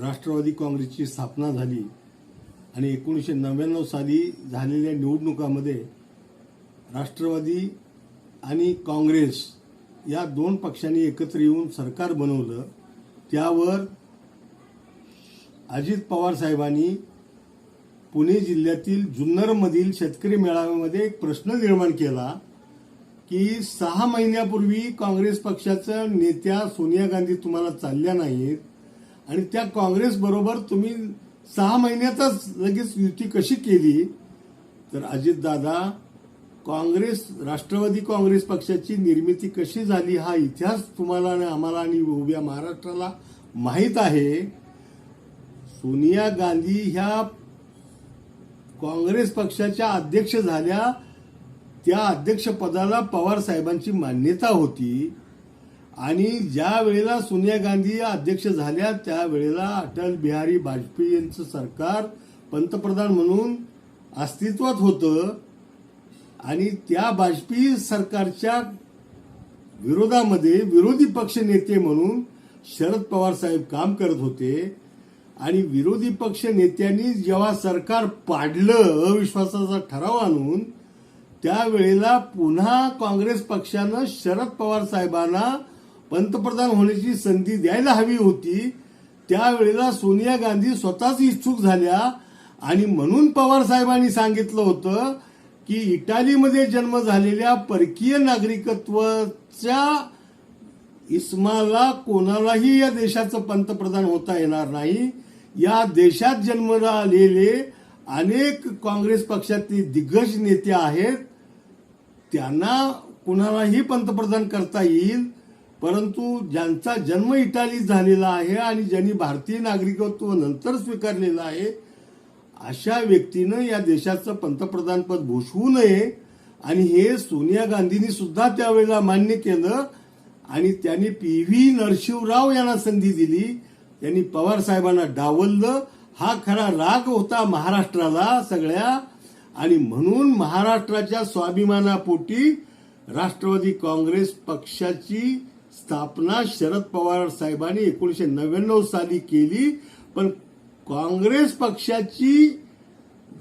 राष्ट्रवादी काँग्रेसची स्थापना झाली आणि एकोणीसशे नव्याण्णव साली झालेल्या निवडणुकामध्ये राष्ट्रवादी आणि काँग्रेस या दोन पक्षांनी एकत्र येऊन सरकार बनवलं. त्यावर अजित पवार साहेबांनी पुणे जिल्ह्यातील जुन्नरमधील शेतकरी मेळाव्यामध्ये एक प्रश्न निर्माण केला की सहा महिन्यापूर्वी काँग्रेस पक्षाच्या नेत्या सोनिया गांधी तुम्हाला चालल्या नाहीत आणि त्या काँग्रेस बरोबर तुम्ही सहा महिन्यातच लगेच युती कशी केली? तर अजितदादा काँग्रेस राष्ट्रवादी काँग्रेस पक्षाची निर्मिती कशी झाली हा इतिहास तुम्हाला आणि आम्हाला आणि उभ्या महाराष्ट्राला माहीत आहे. सोनिया गांधी ह्या काँग्रेस पक्षाच्या अध्यक्ष झाल्या. त्या अध्यक्षपदाला पवार साहेबांची मान्यता होती. आणि ज्या वेळेला सोनिया गांधी अध्यक्ष झाल्या त्यावेळेला अटल बिहारी वाजपेयी यांचं सरकार पंतप्रधान म्हणून अस्तित्वात होतं. आणि त्या वाजपेयी सरकारच्या विरोधामध्ये विरोधी पक्ष नेते म्हणून शरद पवार साहेब काम करत होते. आणि विरोधी पक्ष नेत्यांनी जेव्हा सरकार पाडलं अविश्वासाचा ठराव आणून त्यावेळेला पुन्हा काँग्रेस पक्षानं शरद पवार साहेबांना पंतप्रधान होण्याची संधी द्यायला हवी होती त्यावेळेला सोनिया गांधी स्वतःच इच्छुक झाल्या. आणि म्हणून पवार साहेबांनी सांगितलं होतं की इटालीमध्ये जन्म झालेल्या परकीय नागरिकत्वाच्या इस्माला कोणालाही या देशाचं पंतप्रधान होता येणार नाही. या देशात जन्मला आलेले अनेक काँग्रेस पक्षातले दिग्गज नेते आहेत. त्यांना कुणालाही पंतप्रधान करता येईल. परंतु ज्यांचा जन्म इटालीत झालेला आहे आणि ज्यांनी भारतीय नागरिकत्व नंतर स्वीकारलेलं आहे अशा व्यक्तीनं या देशाचं पंतप्रधानपद भूषवू नये. आणि हे सोनिया गांधींनी सुद्धा त्यावेळेला मान्य केलं आणि त्यांनी पी व्ही नरशिवराव यांना संधी दिली. त्यांनी पवार साहेबांना डावललं. हा खरा राग होता महाराष्ट्राला सगळ्या. आणि म्हणून महाराष्ट्राच्या स्वाभिमानापोटी राष्ट्रवादी काँग्रेस पक्षाची स्थापना शरद पवार साहेबांनी एकोणीशे नव्याण्णव साली केली पण काँग्रेस पक्षाची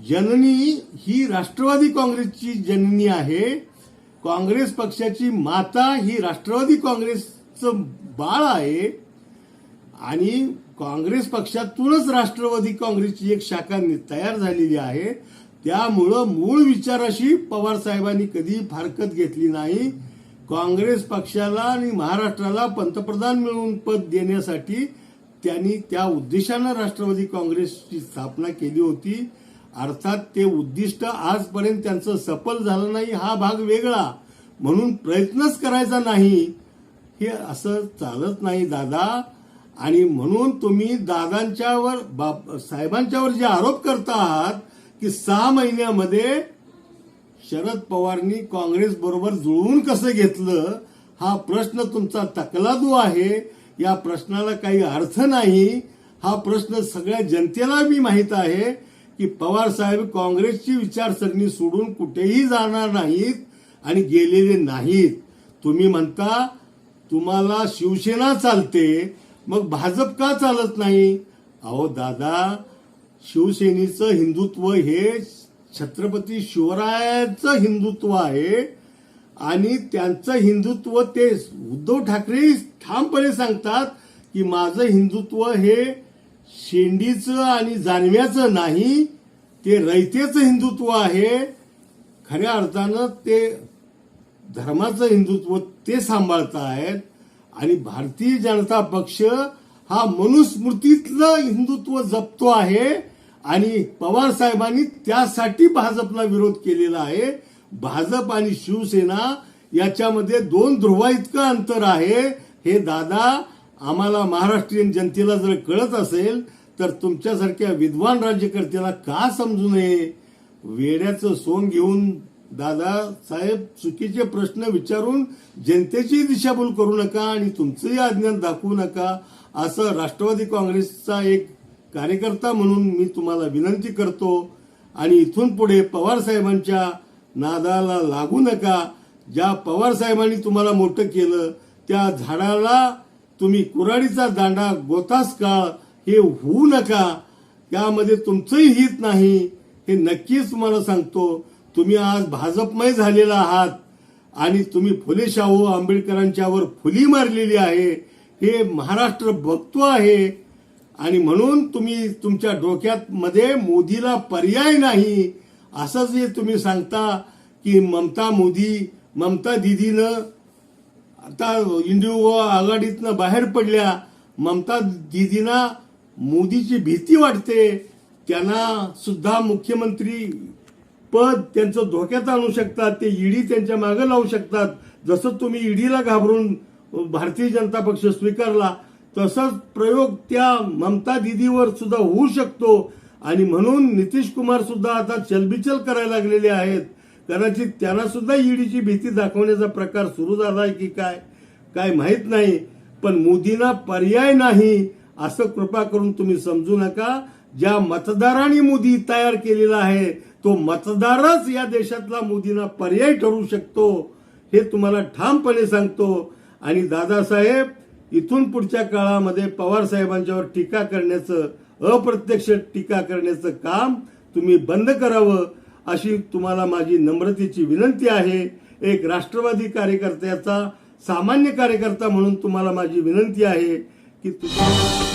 जननी ही राष्ट्रवादी काँग्रेसची जननी आहे. काँग्रेस पक्षाची माता ही राष्ट्रवादी काँग्रेसचं बाळ आहे. आणि काँग्रेस पक्षातूनच राष्ट्रवादी काँग्रेसची एक शाखा तयार झालेली आहे. त्यामुळं मूळ विचाराशी पवार साहेबांनी कधी फारकत घेतली नाही. काँग्रेस पक्षाला आणि महाराष्ट्राला पंतप्रधान मिळवून पद देण्यासाठी त्यांनी त्या उद्देशानं राष्ट्रवादी काँग्रेसची स्थापना केली होती. अर्थात ते उद्दिष्ट आजपर्यंत त्यांचं सफल झालं नाही हा भाग वेगळा. म्हणून प्रयत्नच करायचा नाही. हे असं चालत नाही दादा. आणि म्हणून तुम्ही दादांच्यावर बाप साहेबांच्यावर जे आरोप करता आहात की सहा महिन्यामध्ये शरद पवारनी काँग्रेस बरोबर जुळवून कसं घेतलं हा प्रश्न तुमचा तकलादू आहे. या प्रश्नाला काही अर्थ नाही. हा प्रश्न सगळ्या जनतेला मी माहीत आहे की पवार साहेब काँग्रेसची विचारसरणी सोडून कुठेही जाणार नाहीत आणि गेलेले नाहीत. तुम्ही म्हणता तुम्हाला शिवसेना चालते मग भाजप का चालत नाही? अहो दादा शिवसेनेचं हिंदुत्व हे छत्रपती शिवरायाचं हिंदुत्व आहे आणि त्यांचं हिंदुत्व ते उद्धव ठाकरे ठामपणे सांगतात की माझं हिंदुत्व हे शेंडीचं आणि जानव्याचं नाही ते रयतेचं हिंदुत्व आहे. खऱ्या अर्थानं ते धर्माचं हिंदुत्व ते सांभाळत आहेत आणि भारतीय जनता पक्ष हा मनुस्मृतीतलं हिंदुत्व जपतो आहे. आणि पवार साहेबांनी त्यासाठी भाजपला विरोध केलेला आहे. भाजप आणि शिवसेना याच्यामध्ये दोन ध्रुवा इतकं अंतर आहे. हे दादा आम्हाला महाराष्ट्रीयन जनतेला जर कळत असेल तर तुमच्यासारख्या विद्वान राज्यकर्त्याला का समजू नये? वेड्याचं सोंग घेऊन दादा साहेब चुकीचे प्रश्न विचारून जनतेची दिशाभूल करू नका आणि तुमचंही अज्ञान दाखवू नका. असं राष्ट्रवादी काँग्रेसचा एक कार्यकर्ता म्हणून मी तुम्हाला विनंती करतो आणि इथून पुढे पवार साहेबांच्या नादाला लागू नका. ज्या पवार साहेबांनी तुम्हाला मोठं केलं त्या झाडाला तुम्ही कुराडीचा दांडा गोतास काळ हे होऊ नका. त्यामध्ये तुमचंही हित नाही. हे नक्कीच तुम्हाला सांगतो तुम्ही आज भाजपमय झालेला आहात आणि तुम्ही फुले शाहू आंबेडकरांच्यावर फुली मारलेली आहे. हे महाराष्ट्र बघतो आहे. आणि म्हणून तुम्ही तुमच्या डोक्यात मध्ये मोदीला पर्याय नाही असं जे तुम्ही सांगता की ममता मोदी ममता दिदीनं आता इंडिओ आघाडीतनं बाहेर पडल्या ममता दिदींना मोदीची भीती वाटते. त्यांना सुद्धा मुख्यमंत्री पद त्यांचं धोक्यात आणू शकतात ते ईडी त्यांच्या मागे लावू शकतात. जसं तुम्ही ईडीला घाबरून भारतीय जनता पक्ष स्वीकारला तसाच प्रयोग त्या ममता दिदीवर सुद्धा होऊ शकतो. आणि म्हणून नितीश कुमार सुद्धा आता चलबिचल करायला लागलेले आहेत. कदाचित त्यांना सुद्धा ईडीची भीती दाखवण्याचा प्रकार सुरू झालाय की काय काय माहीत नाही. पण मोदींना पर्याय नाही असं कृपा करून तुम्ही समजू नका. ज्या मतदारांनी मोदी तयार केलेला आहे तो मतदारच या देशातला मोदींना पर्याय ठरू शकतो हे तुम्हाला ठामपणे सांगतो. आणि दादासाहेब इथून पुढच्या काळामध्ये पवार साहेबांच्यावर टीका करण्याचं अप्रत्यक्ष टीका करण्याचं काम तुम्ही बंद करावं अशी तुम्हाला माझी नम्रतेची विनंती आहे. एक राष्ट्रवादी कार्यकर्त्याचा सामान्य कार्यकर्ता म्हणून तुम्हाला माझी विनंती आहे की तुम्ही